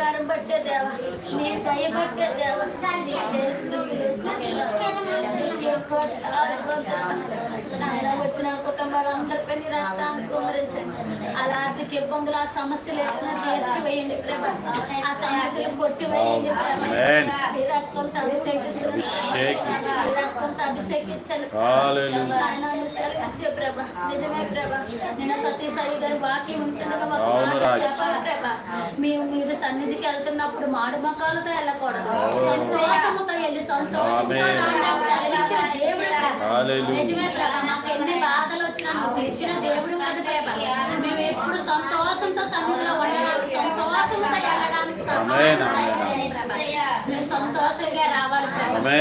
కనికారం పట్టే దేవ నీ దయ పట్టే దేవ నీ వచ్చిన కుటుంబాలందరిపై నీ రక్తాన్ని కుమరించండి అలా ఆర్థిక ఇబ్బందులు ఆ సమస్యలు ఏమైనా తీర్చివేయండి ప్రభా. ఆ సమస్యలు కొట్టివేయండి. నీ రక్తంతో అభిషేకించు. నీ రక్తంతో అభిషేకించండి ప్రభా. నిజమే ప్రభా. నిన్న సతీష్ అయ్య గారి వాక్యం ఉంటుండగా ప్రభా. మేము మీరు సన్నిధికి వెళ్తున్నప్పుడు మాడు మకాలతో వెళ్ళకూడదు. సంతోషముతో వెళ్ళి సంతోషంతో సెలవిచ్చిన దేవుడు. నిజమే ప్రభా మాకు ఎన్ని బాధలు వచ్చినా తెచ్చిన దేవుడు కదా ప్రభా. మేము ఎప్పుడు సంతోషంతో సన్నిధిలో ఉండడానికి సంతోషంతో వెళ్ళడానికి. మేము సంతోషంగా రావాలి ప్రభా.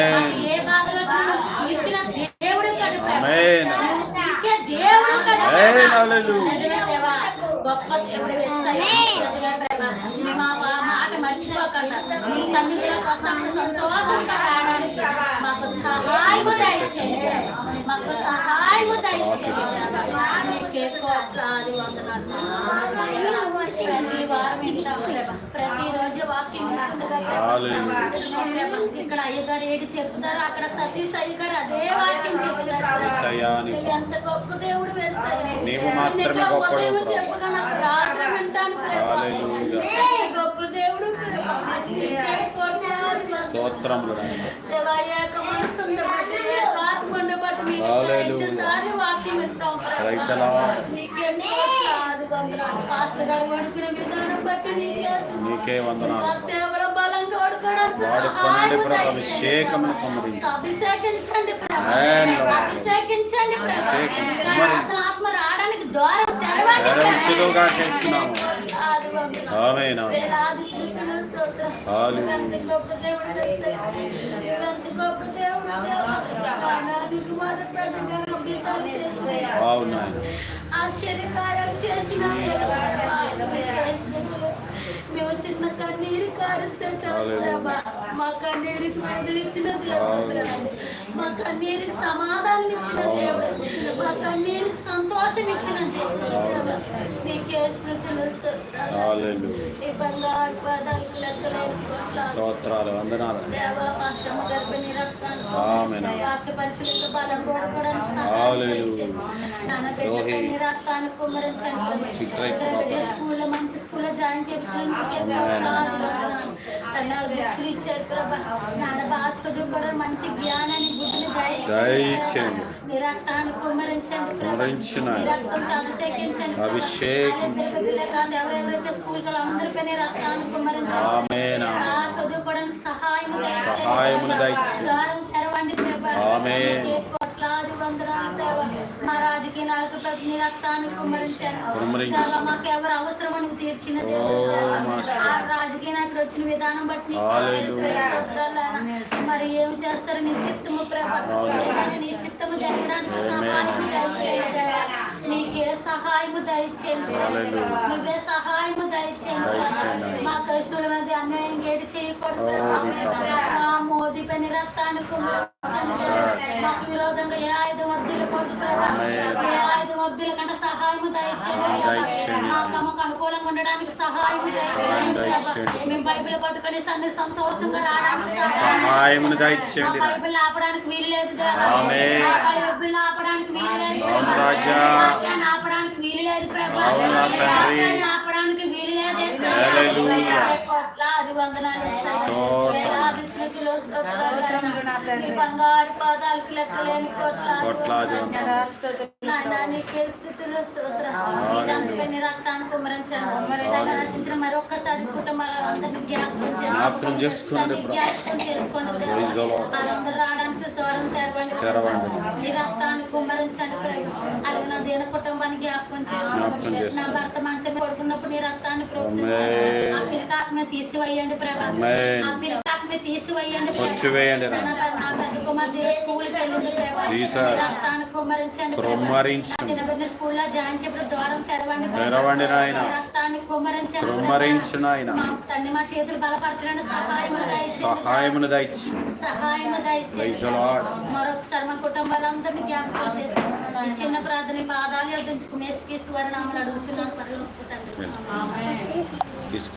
ఏ బాధలు వచ్చినా తీర్చిన దేవుడు కదా ప్రభా. తీర్చే దేవుడు కదా గొప్ప వేస్తాయి మా మాట మర్చిపోకుండా సన్నిధిలోకి వస్తామని సంతోషంగా రావడానికి మాకు సహాయము దయచేయండి ప్రభా. మాకు సహాయము దయచేయండి కోట్లాది వందనాలు వారం వింటాం ప్రభా ప్రతి రోజు వాక్యం ఇక్కడ అయ్యగారు ఏడు చెప్తారు అక్కడ సతీష్ అయ్యగారు అదే వాక్యం చెప్తారు. ఎంత గొప్ప దేవుడు మాత్రమే గొప్ప దేవుడు. చెప్పగా నాకు రాత్రి వింటాను ప్రభా. హల్లెలూయా. ఎంత గొప్ప దేవుడు మనసు ఉండబట్టి మీకు హల్లెలూయా. రెండుసార్లు వాక్యం Lord. నీకే వందనాలు. సేవల బలంగా వడుకోవడానికి సహాయం. అభిషేకమును కుమ్మరించు. అభిషేకించండి. అభిషేకించండి ప్రభు. ఆత్మ రావడానికి ద్వారం తెరవండి వేలాది స్తుతులు, స్తోత్రం. ఎంత గొప్ప దేవుడు. ఎంత గొప్ప దేవుడు. ప్రాణానికి మరణపడగా అద్భుతాలు చేస్తాయి. ఆశ్చర్యకార్యాలు చేసిన. మేము చిన్న కన్నీరు కారుస్తే చాలు. మా కన్నీరుకి దేవుడు కన్నీరుకి సమాధానం ఇచ్చిన దేవుడు మా కన్నీరుకి సంతోషం ఇచ్చిన దేవుడు. నీకే స్థుతులు. నీ బంగారు పాదాలకు. స్తోత్రాలు వందనాలు దేవా, మా శ్రమ గర్భిణీ రక్తాన్ని. వాక్య బలం కోరుకోవడానికి సహాయం రక్తాన్ని స్కూల్లో మంచి స్కూల్లో జాయిన్ చేయించడానికి ఇచ్చారు ప్రభా. నాన్న చదువుకోవడం మంచి జ్ఞానాన్ని బుద్ధిని దయచేయండి. నీ రక్తాన్ని కుమ్మరించండి ప్రభా. కుమ్మరించును. నీ రక్తంతో అభిషేకించండి ప్రభా. అభిషేకించు. అదే పిల్లలు కాదు ఎవరెవరైతే స్కూల్కి వెళ్ళారో అందరిపై నీ రక్తాన్ని కుమ్మరించండి ఆమేన్, ఆమేన్. ఆ చదువుకోవడానికి సహాయం దయచేయండి. సహాయమును దయచేయండి. ద్వారం వందనాలు దేవా. మా రాజకీయ నాయకుల ప్రతి నీ రక్తాన్ని కుమ్మరించాను కుమ్మరించు. దేవా, మాకు ఎవరు అవసరం అని తీర్చిన రాజకీయ నాయకుడు వచ్చిన విధానం బట్టి. మరి ఏం చేస్తారు నీ చిత్తము ప్రభా. నీ చిత్తము జరగడానికి ఆమేన్. సహాయం దయచేయండి. నీకే సహాయము దయచేయండి. నువ్వే సహాయము దయచేయండి. మా క్రైస్తువుల మధ్య అన్యాయం గేటు చేయకూడదు మోదీ పని రక్తాన్ని కుమ్మరించండి దేవా. మాకు విరోధంగా ఏ ఆయుధం వర్దిలు కొడుతు ప్రభా. ఆమేన్. ఏ ఆయుధం వర్దిల కంటే సహాయము దయచేయండి. మాకు అనుకూలంగా ఉండడానికి సహాయము దయచేయండి. మేము బైబిల్ పట్టుకొని సన్ని సంతోషంగా రావడానికి సహాయం దయచేయండి. బైబిల్ ఆపడానికి వీలు లేదు బైబిల్ ఆపడానికి వీలు లేదు ఆపడానికి వీలు లేదు ఆపడానికి వీలు లేదు. కోట్లాది వందనాలు. వేలాది స్తుతులు, బంగారు పాదాలకు లెక్కలేని కోట్లాది నీకే రక్తాన్ని కుటుంబాల జ్ఞాపకం చేసుకోండి. జ్ఞాపకం రావడానికి ద్వారం తెరవండి. నీ రక్తాన్ని కుమ్మరించండి ప్రభు. అలాగే నా దీన కుటుంబాన్ని జ్ఞాపకం చేసుకోండి. నా భర్త మంచం మీద పడుకున్నప్పుడు నీ రక్తాన్ని తీసివేయండి ప్రభా. ఆమేన్. ఆ పిల్లకాకుని తీసివేయండి. తెరవండి ప్రభా. తెరవండి నాయనా. నీ రక్తాన్ని కుమ్మరించండి. ప్రభా. కుమ్మరించు నాయనా. మా తండ్రి మా చేతులు బలపరచడానికి సహాయం దయచేయండి. సహాయమును దయచి. మరొకసారి మా కుటుంబాలందరినీ జ్ఞాపకం చేసి ఈ చిన్న ప్రార్థన పాదాలు ఎదుర్చుకునే తీసుకువారి నామలు అడుగుతున్నాను తీసుకు